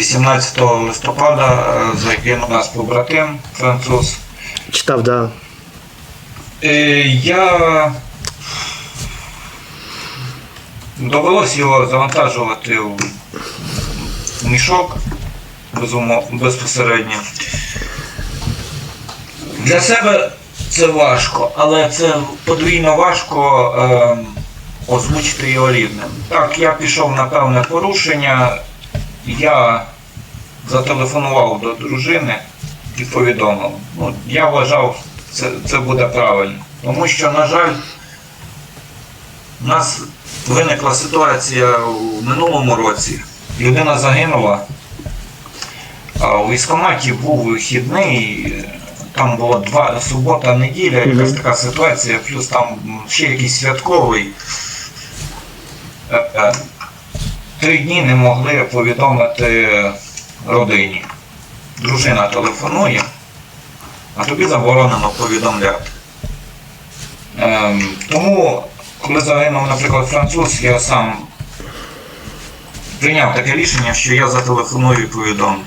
18 листопада е, загинув наш побратим француз. Читав, да. Е, Я довелось його завантажувати в мішок безпосередньо. Для себе це важко, але це подвійно важко ем, озвучити його рідним. Так, я пішов на певне порушення, я зателефонував до дружини і повідомив. Ну, я вважав, це, це буде правильно. Тому що, на жаль, у нас виникла ситуація у минулому році. Людина загинула, а у військкоматі був вихідний, там було два субота, неділя, якась така ситуація, плюс там ще якийсь святковий. Три дні не могли повідомити родині. Дружина телефонує, а тобі заборонено повідомляти. Ем, тому, коли загинув, наприклад, француз, я сам прийняв таке рішення, що я зателефоную і повідомлю.